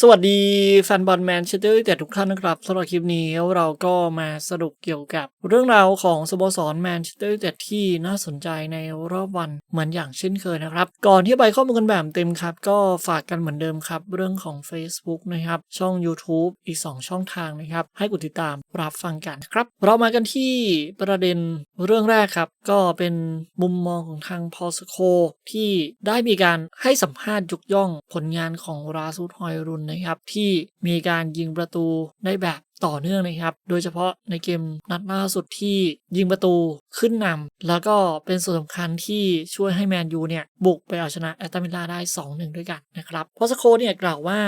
สวัสดีแฟนบอลแมนเชสเตอร์แต่ทุกท่านนะครับสำหรับคลิปนี้เราก็มาสรุปเกี่ยวกับเรื่องราวของสโมสรแมนเชสเตอร์แต่ที่น่าสนใจในรอบวันเหมือนอย่างเช่นเคยนะครับ ก่อนที่ไปข้อมูลกันแบบเต็มครับ ก็ฝากกันเหมือนเดิมครับ เรื่องของ Facebook นะครับ ช่อง YouTube อีก 2 ช่องทางนะครับ ให้กดติดตามรับฟังกันครับ เรามากันที่ประเด็นเรื่องแรกครับ ก็เป็นมุมมองของทางพอสโคที่ได้มีการให้สัมภาษณ์ยกย่องผลงานของราซูดฮอยรุนนะครับที่มีการยิงประตูได้แบบ ต่อเนื่องนะครับ โดยเฉพาะในเกมนัดล่าสุดที่ยิงประตูขึ้นนำแล้วก็เป็นส่วนสำคัญที่ช่วยให้แมนยูเนี่ย บุกไปเอาชนะแอตตามิลลาได้ 2-1 ด้วยกันนะครับพอสโคเนี่ยกล่าวว่า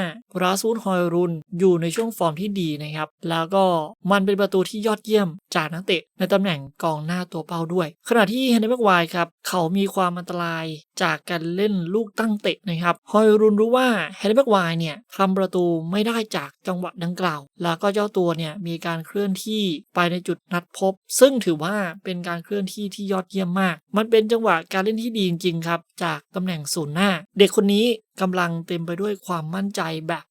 ราซูดฮอยรุนอยู่ในช่วงฟอร์มที่ดีนะครับ แล้วก็มันเป็นประตูที่ยอดเยี่ยมจากนักเตะในตำแหน่งกองหน้าตัวเป้าด้วย ขณะที่เฮนรี่แม็กไวครับเขามีความอันตรายจากการเล่นลูกตั้งเตะนะครับฮอยรุนรู้ว่าเฮนรี่แม็กไวเนี่ยทำประตูไม่ได้จากจังหวะดังกล่าว แล้วก็เจ้าตัวเนี่ยมีการเคลื่อนที่ไปในจุดนัดพบ ซึ่งถือว่าเป็นการเคลื่อนที่ที่ยอดเยี่ยมมาก มันเป็นจังหวะการเล่นที่ดีจริงๆครับจากตำแหน่งศูนย์หน้า เด็กคนนี้ กำลังเต็มไปด้วยความมั่นใจแบบ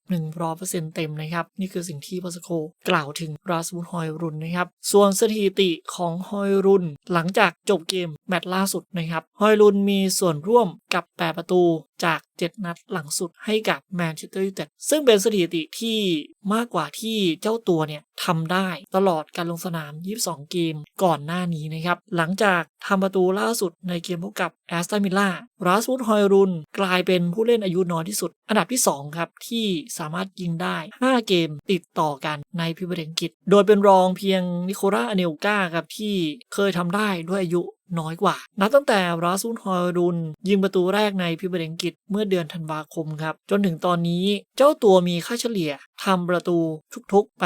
100%เต็มนะครับ นี่คือสิ่งที่พอสโคกล่าวถึงราสมุนฮอยรุนนะครับ ส่วนสถิติของฮอยรุน หลังจากจบเกมแมตช์ล่าสุดนะครับ ฮอยรุนมีส่วนร่วมกับ 8 ประตูจาก 7 นัดหลังสุดให้กับแมนเชสเตอร์ยูไนเต็ดซึ่งเป็นสถิติที่มากกว่าที่เจ้าตัวเนี่ยทำได้ตลอดการลงสนาม 22 เกมก่อนหน้านี้นะครับ หลังจากทำประตูล่าสุดในเกมพบกับแอสตันวิลล่าราสมุนฮอยรุนกลายเป็นผู้เล่นอายุน้อยที่สุด อันดับที่ 2 ครับ ที่สามารถยิงได้ 5 เกมติดต่อกันในพิมพ์อังกฤษ โดยเป็นรองเพียงนิโคล่าอเนลกาครับที่เคยทำได้ด้วยอายุ น้อยกว่า นับตั้งแต่ราซูนฮอยรุน ยิงประตูแรกในพิมพ์อังกฤษเมื่อเดือนธันวาคมครับ จนถึงตอนนี้เจ้าตัวมีค่าเฉลี่ยทำประตูทุกๆ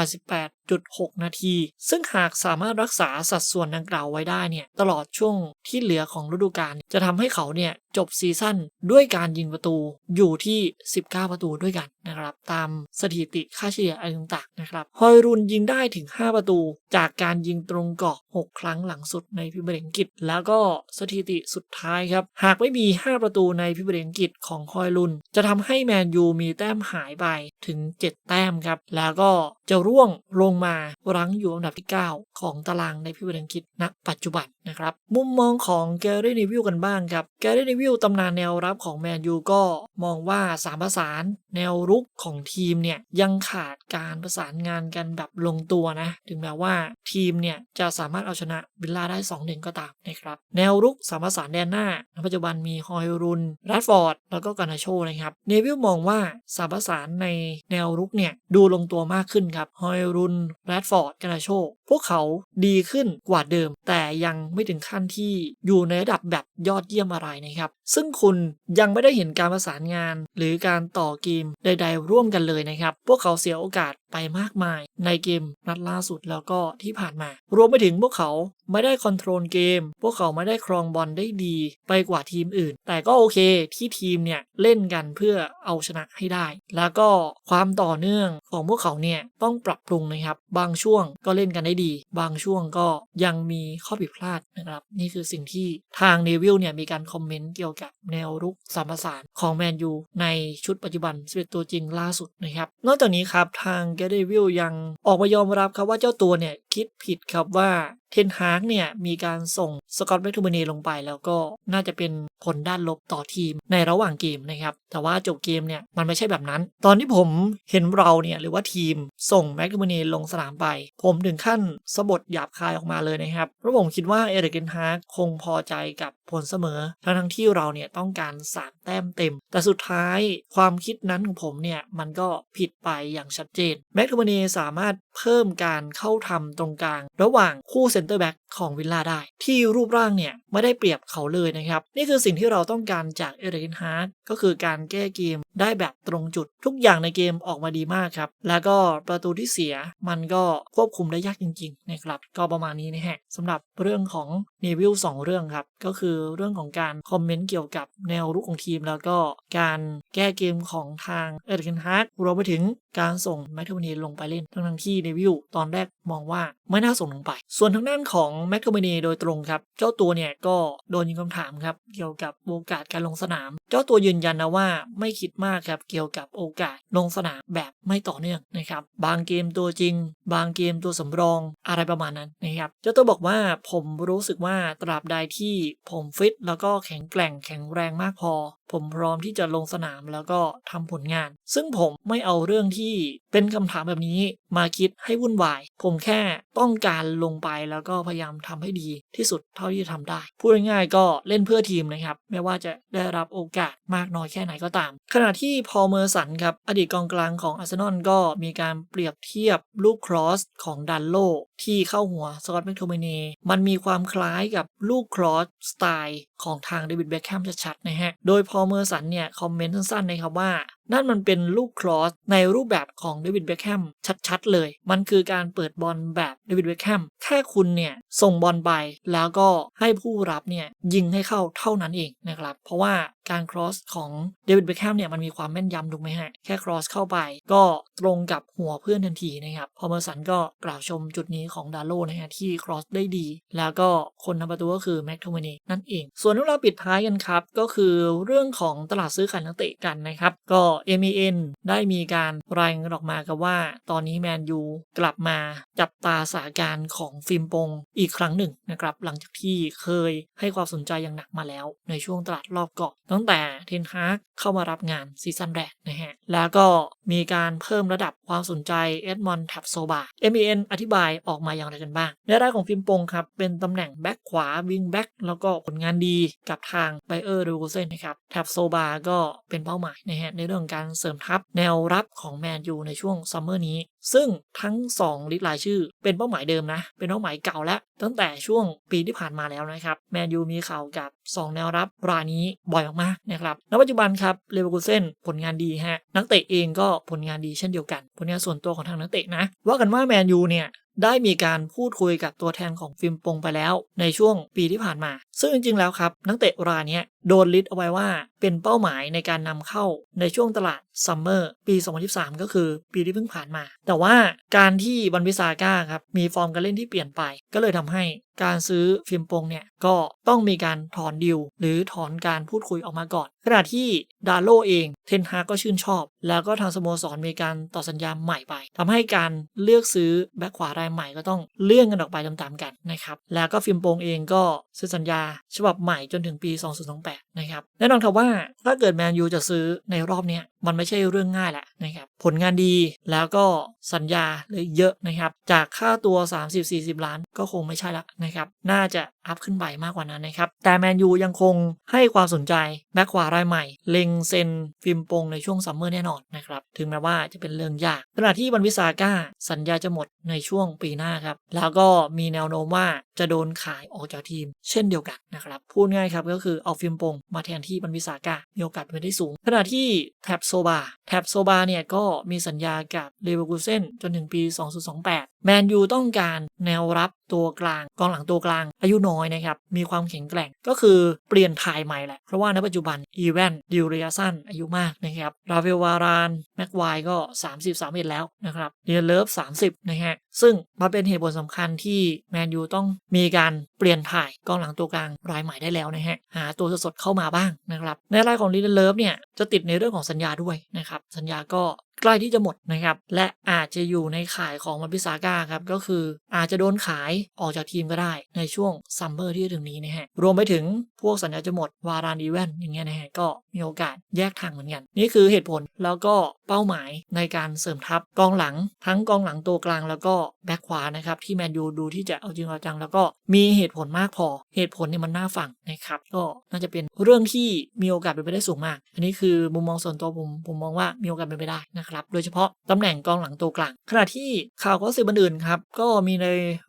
88.6 นาที ซึ่งหากสามารถรักษาสัดส่วนดังกล่าวไว้ได้เนี่ย ตลอดช่วงที่เหลือของฤดูกาลจะทำให้เขาเนี่ยจบซีซั่นด้วยการยิงประตูอยู่ที่ 19 ประตูด้วยกันนะครับ ตามสถิติค่าเฉลี่ยอะไรต่างๆนะครับฮอยรุนยิงได้ถึง 5 ประตู จากการยิงตรงกรอบ6ครั้งหลังสุดในพิมพ์อังกฤษแล้แล้วก็สถิติสุดท้ายครับ หากไม่มี 5 ประตูในพิบัติอังกฤษของคอยลุน จะทำให้แมนยูมีแต้มหายไปถึง 7 แต้มครับ แล้วก็จะร่วงลงมารั้งอยู่อันดับที่ 9 ของตารางในพิบัติอังกฤษณปัจจุบันนะครับมุมมองของแกรี่นิวิลกันบ้างครับแกรี่นิวิลตำนานแนวรับของแมนยูก็มองว่าสามประสานแนวรุกของทีมเนี่ยยังขาดการประสานงานกันแบบลงตัวนะ ถึงแม้ว่าทีมเนี่ยจะสามารถเอาชนะวิลล่าได้2 1ก็ตามนะครับแนวรุกสามประสานแดนหน้าในปัจจุบันมีฮอยรุนแรดฟอร์ด แล้วก็กานาโชนะครับเนวิลมองว่าสามประสานในแนวรุกเนี่ยดูลงตัวมากขึ้นครับฮอยรุนแรดฟอร์ดกานาโช วกเขาดีขึ้นกว่าเดิม แต่ยังไม่ถึงขั้นที่อยู่ในระดับแบบยอดเยี่ยมอะไรนะครับ ซึ่งคุณยังไม่ได้เห็นการประสานงาน หรือการต่อเกมใด ๆ ร่วมกันเลยนะครับ พวกเขาเสียโอกาส ไปมากมายในเกมนัดล่าสุดแล้วก็ที่ผ่านมา รวมไปถึงพวกเขาไม่ได้คอนโทรลเกม พวกเขาไม่ได้ครองบอลได้ดี ไปกว่าทีมอื่น แต่ก็โอเคที่ทีมเนี่ยเล่นกันเพื่อเอาชนะให้ได้ แล้วก็ความต่อเนื่องของพวกเขาเนี่ยต้องปรับปรุงนะครับ บางช่วงก็เล่นกันได้ดี บางช่วงก็ยังมีข้อผิดพลาดนะครับ นี่คือสิ่งที่ทางเนวิลเนี่ยมีการคอมเมนต์เกี่ยวกับแนวรุกสามประสานของแมนยูในชุดปัจจุบัน11ตัวจริงล่าสุดนะครับ นอกจากนี้ครับทางแกเดวิลยังออกมายอมรับครับว่าเจ้าตัวเนี่ยคิดผิดครับว่า เทนฮากเนี่ยมีการส่งสกอตแมคทูมเนลงไป แล้วก็น่าจะเป็นผลด้านลบต่อทีมในระหว่างเกมนะครับแต่ว่าจบเกมเนี่ยมันไม่ใช่แบบนั้น ตอนที่ผมเห็นเราเนี่ยหรือว่าทีมส่งแมคทูมเนลลงสนามไป ผมถึงขั้นสะบดหยาบคายออกมาเลยนะครับเพราะผมคิดว่าเอริกเทนฮากคงพอใจกับผลเสมอ ทั้งทั้งที่เราเนี่ยต้องการสามแต้มเต็ม แต่สุดท้ายความคิดนั้นของผมเนี่ยมันก็ผิดไปอย่างชัดเจนแมคทูมเนลสามารถเพิ่มการเข้าทำตรงกลาง ระหว่างคู่เซนเตอร์แบ็กของวิลล่าได้ ที่รูปร่างเนี่ยไม่ได้เปรียบเขาเลยนะครับ นี่คือสิ่งที่เราต้องการจากเอริกเทนฮากก็คือการแก้เกมได้แบบตรงจุดทุกอย่างในเกมออกมาดีมากครับ แล้วก็ประตูที่เสียมันก็ควบคุมได้ยากจริงๆนะครับก็ประมาณนี้นะฮะสำหรับเรื่องของเนวิล2เรื่องครับ ก็คือเรื่องของการคอมเมนต์เกี่ยวกับแนวรุกของทีม แล้วก็การแก้เกมของทางเอริกเทนฮากรวมไปถึงการส่งแมทเทอร์เนลงไปเล่นทั้งที่เนวิลตอนแรกมองว่าไม่น่าส่งลงไป ส่วนทางด้านานของแมคโทมินีโดยตรงครับ เจ้าตัวเนี่ยก็โดนยิงคำถามครับ เกี่ยวกับโอกาสการลงสนาม เจ้าตัวยืนยันนะว่าไม่คิดมากครับเกี่ยวกับโอกาสลงสนามแบบไม่ต่อเนื่องนะครับบางเกมตัวจริง บางเกมตัวสำรองอะไรประมาณนั้นนะครับเจ้าตัวบอกว่าผมรู้สึกว่าตราบใดที่ผมฟิตแล้วก็แข็งแกร่งแข็งแรงมากพอ ผมพร้อมที่จะลงสนามแล้วก็ทำผลงาน ซึ่งผมไม่เอาเรื่องที่เป็นคำถามแบบนี้มาคิดให้วุ่นวาย ผมแค่ต้องการลงไปแล้วก็พยายามทำให้ดีที่สุดเท่าที่จะทำได้พูดง่ายๆก็เล่นเพื่อทีมนะครับไม่ว่าจะได้รับโอกาสมากน้อยแค่ไหนก็ตาม ขณะที่พอลเมอร์สันครับอดีตกองกลางของอาร์เซนอลก็มีการเปรียบเทียบลูกครอสของดันโลที่เข้าหัวสกอตแมคโทมิเนมันมีความคล้ายกับลูกครอสสไตล์ของทางเดวิดเบคแฮมชัดๆนะฮะ โดยพอลเมอร์สันเนี่ย คอมเมนต์สั้นๆนะครับว่านั่นมันเป็นลูกครอสในรูปแบบของเดวิดเบคแฮมชัดๆเลย มันคือการเปิดบอลแบบเดวิดเบคแฮมแค่คุณเนี่ยส่งบอลไปแล้วก็ให้ผู้รับเนี่ยยิงให้เข้าเท่านั้นเองนะครับ เพราะว่าการครอสของเดวิดเบคแฮมเนี่ยมันมีความแม่นยำถูกไหมฮะ แค่ครอสเข้าไปก็ตรงกับหัวเพื่อนทันทีนะครับ พอเมอร์สันก็กล่าวชมจุดนี้ของดาโลนะฮะที่ครอสได้ดี แล้วก็คนทำประตูก็คือแม็กโทมินีนั่นเอง ส่วนเรื่องราวปิดท้ายกันครับก็คือเรื่องของตลาดซื้อขายนักเตะกันนะครับก็ MEN ได้มีการรายงานออกมากับว่า ตอนนี้แมนยูกลับมาจับตาสาการของฟิล์มปงอีกครั้งหนึ่งนะครับหลังจากที่เคยให้ความสนใจอย่างหนักมาแล้ว ในช่วงตลาดรอบเก่อนตั้งแต่เทนฮากเข้ามารับงานซีซั่นแรกนะฮะแล้วก็มีการเพิ่มระดับความสนใจเอ็ดมอนด์แท็บโซบา MEN อธิบายออกมาอย่างไรกันบ้างในรายของฟิล์มปงครับเป็นตำแหน่งแบ็คขวาวิงแบ็คแล้วก็ผลงานดีกับทางไบเออร์ดูโกเซนนะครับแท็บโซบาก็เป็นเป้าหมายนะฮะในเรื่องการเสริมทัพแนวรับของแมนยูในช่วงซัมเมอร์นี้ ซึ่งทั้ง 2 ลิสต์รายชื่อ เป็นเป้าหมายเดิมนะ เป็นเป้าหมายเก่าแล้ว ตั้งแต่ช่วงปีที่ผ่านมาแล้วนะครับ แมนยูมีข่าวกับ 2 แนวรับรายนี้บ่อยมากๆนะครับณปัจจุบันครับเลเวอร์คูเซนผลงานดีฮะนักเตะเองก็ผลงานดีเช่นเดียวกัน ผลงานส่วนตัวของทางนักเตะนะว่ากันว่าแมนยูเนี่ยได้มีการพูดคุยกับตัวแทนของฟิล์มปงไปแล้วในช่วงปีที่ผ่านมา ซึ่งจริงๆแล้วครับ นักเตะรายนี้ โดนลิสต์เอาไว้ว่าเป็นเป้าหมายในการนำเข้าในช่วงตลาดซัมเมอร์ปี 2023 ก็คือปีที่เพิ่งผ่านมา แต่ว่าการที่บันวิซาก้าครับมีฟอร์มการเล่นที่เปลี่ยนไป ก็เลยทำให้การซื้อฟิล์มปงเนี่ยก็ต้องมีการถอนดิว หรือถอนการพูดคุยออกมาก่อน ขณะที่ดาโลเองเทนฮาก็ชื่นชอบ แล้วก็ทางสโมสรมีการต่อสัญญาใหม่ไปทำให้การเลือกซื้อแบ็คขวารายใหม่ก็ต้องเลื่อนกันออกไปตามๆกันนะครับแล้วก็ฟิล์มปงเองก็ซื้อสัญญา ฉบับใหม่จนถึงปี 2028 happen. นะครับแน่นอนครับว่าถ้าเกิดแมนยูจะซื้อในรอบนี้มันไม่ใช่เรื่องง่ายแหละนะครับผลงานดีแล้วก็สัญญาเลยเยอะนะครับจากค่าตัว 30-40 ล้านก็คงไม่ใช่ละนะครับน่าจะอัพขึ้นไปมากกว่านั้นนะครับแต่แมนยูยังคงให้ความสนใจแบ็คขวารายใหม่ เล็งเซนฟิมปงในช่วงซัมเมอร์แน่นอนนะครับถึงแม้ว่าจะเป็นเรื่องยากขณะที่บันวิสาก้าสัญญาจะหมดในช่วงปีหน้าครับแล้วก็มีแนวโน้มว่าจะโดนขายออกจากทีม เช่นเดียวกันนะครับพูดง่ายครับก็คือเอาฟิมปงมาแทนที่บันวิสากะมีโอกาสเป็นไปได้สูง ขณะที่แท็บโซบาแท็บโซบาเนี่ยก็มีสัญญากับเลเวอร์คูเซนจนถึงปี 2028 แมนยูต้องการแนวรับตัวกลางกองหลังตัวกลาง อายุน้อยนะครับ มีความแข็งแกร่งก็คือเปลี่ยนถ่ายใหม่แหละ เพราะว่าในปัจจุบันอีแวนดิวเรียสันอายุมากนะครับ ราเวลวาราน แม็กไวก็ 30 31แล้วนะครับเดียเลิฟ 30 นะฮะ ซึ่งมันเป็นเหตุผลสำคัญที่แมนยูต้องมีการเปลี่ยนถ่ายกองหลังตัวกลางรายใหม่ได้แล้วนะฮะ หาตัวสดๆเข้ามาบ้างนะครับในรายของลีเดเลิฟเนี่ยจะติดในเรื่องของสัญญาด้วยนะครับสัญญาก็ ใกล้ที่จะหมดนะครับ และอาจจะอยู่ในข่ายของมันพิซาก้าครับ ก็คืออาจจะโดนขายออกจากทีมก็ได้ในช่วงซัมเมอร์ที่ถึงนี้นะฮะ รวมไปถึงพวกสัญญาจะหมดวารานอีเวนอย่างเงี้ยนะฮะ ก็มีโอกาสแยกทางเหมือนกัน นี่คือเหตุผลแล้วก็เป้าหมายในการเสริมทัพกองหลัง ทั้งกองหลังตัวกลางแล้วก็แบ็คขวานะครับที่แมนยูดูที่จะเอาจริงเอาจัง แล้วก็มีเหตุผลมากพอเหตุผลเนี่ยมันน่าฟังนะครับก็น่าจะเป็นเรื่องที่มีโอกาสเป็นไปได้สูงมาก อันนี้คือมุมมองส่วนตัวผมผมมองว่ามีโอกาสเป็นไปได้นะครับโดยเฉพาะตำแหน่งกองหลังตัวกลาง ขณะที่ข่าวก็สื่อบันอื่นครับก็มีใน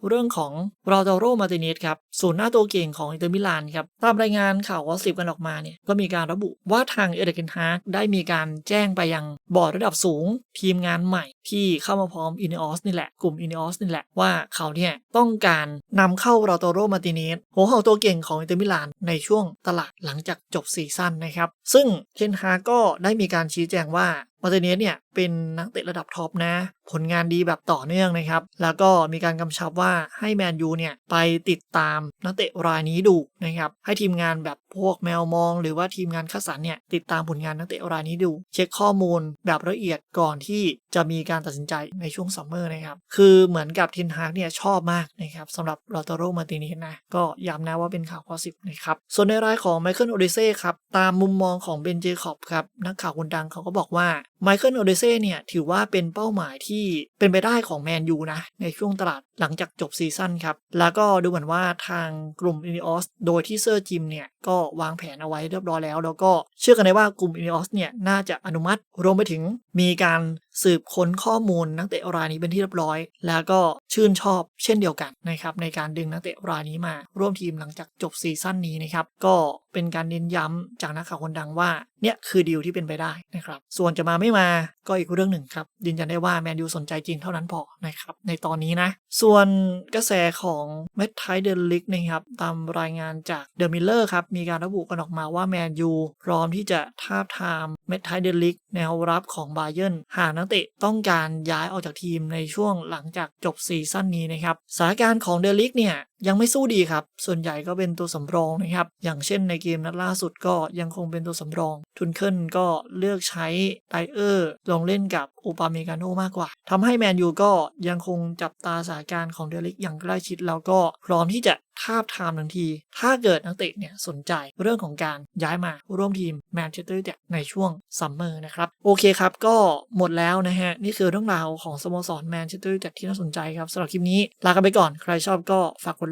เรื่องของราตโรมาติเนสครับศูนย์หน้าตัวเก่งของอินเตอร์มิลานครับตามรายงานข่าวก็สิบกันออกมาเนี่ยก็มีการระบุว่าทางเอเดนฮาร์ได้มีการแจ้งไปยังบอร์ดระดับสูง ทีมงานใหม่ที่เข้ามาพร้อมอินออสนี่แหละกลุ่มอินออสนี่แหละว่าเขาเนี่ยต้องการนำเข้าราตโรมาติเนสหัวหอกตัวเก่งของอินเตอร์มิลานในช่วงตลาดหลังจากจบซีซั่นนะครับ ซึ่งเทนฮาก็ได้มีการชี้แจงว่า มาร์ติเนสเนี่ยเป็นนักเตะระดับท็อปนะ ผลงานดีแบบต่อเนื่องนะครับ แล้วก็มีการกำชับว่าให้แมนยูเนี่ยไปติดตามนักเตะรายนี้ดูนะครับ ให้ทีมงานแบบพวกแมวมอง หรือว่าทีมงานคัดสรรเนี่ยติดตามผลงานนักเตะรายนี้ดู เช็คข้อมูลแบบละเอียดก่อนที่จะมีการตัดสินใจในช่วงซัมเมอร์นะครับ คือเหมือนกับทินฮากเนี่ยชอบมากนะครับสำหรับลอตโรมาตินีนะก็ย้ำนะว่าเป็นข่าวข้อสิบนะครับส่วนในรายของไมเคิลโอเดเซ่ครับตามมุมมองของเบนเจคอบครับนักข่าวคนดังเขาก็บอกว่า ไมเคิลโอเดเซ่เนี่ยถือว่าเป็นเป้าหมายที่เป็นไปได้ของแมนยูนะ ในช่วงตลาดหลังจากจบซีซั่นครับ แล้วก็ดูเหมือนว่าทางกลุ่มอินิออสโดยที่เซอร์จิมเนี่ย ก็วางแผนเอาไว้เรียบร้อยแล้ว แล้วก็เชื่อกันได้ว่ากลุ่มอินิออสเนี่ย น่าจะอนุมัติรวมไปถึง มีการสืบค้นข้อมูลนักเตะรายนี้เป็นที่เรียบร้อย แล้วก็ชื่นชอบเช่นเดียวกันนะครับในการดึงนักเตะรายนี้มา ร่วมทีมหลังจากจบซีซั่นนี้นะครับก็เป็นการเน้นย้ำจากนักข่าวคนดังว่าเนี่ยคือดีลที่เป็นไปได้นะครับส่วนจะมาไม่มาก็อีกเรื่องหนึ่งครับยืนยันได้ว่าแมนยูสนใจจริงเท่านั้นพอนะครับในตอนนี้นะ ส่วนกระแสของเมทไทเดนลิกนะครับตามรายงานจากเดอะมิลเลอร์ครับมีการระบุกันออกมาว่าแมนยูพร้อมที่จะทาบทามเมทไทเดลิกแนวรับของบาเยิร์นหากนักเตะต้องการย้ายออกจากทีมในช่วงหลังจากจบซีซั่นนี้นะครับสถานการณ์ของเดลิกเนี่ยยังไม่สู้ดีครับ ส่วนใหญ่ก็เป็นตัวสำรองนะครับ อย่างเช่นในเกมนัดล่าสุดก็ยังคงเป็นตัวสำรอง ทุนเคิลก็เลือกใช้ไดเออร์ลงเล่นกับอุปาเมกาโนมากกว่าทำให้แมนยูก็ยังคงจับตาสถานการณ์ของเดลิกอย่างใกล้ชิด แล้วก็พร้อมที่จะทาบทามทันที ถ้าเกิดนักเตะเนี่ยสนใจเรื่องของการย้ายมาร่วมทีมแมนเชสเตอร์ยูไนเต็ดในช่วงซัมเมอร์นะครับ โอเคครับ ก็หมดแล้วนะฮะ นี่คือเรื่องราวของสโมสรแมนเชสเตอร์ยูที่น่าสนใจครับสำหรับคลิปนี้ลากันไปก่อนใครชอบก็ฝากกด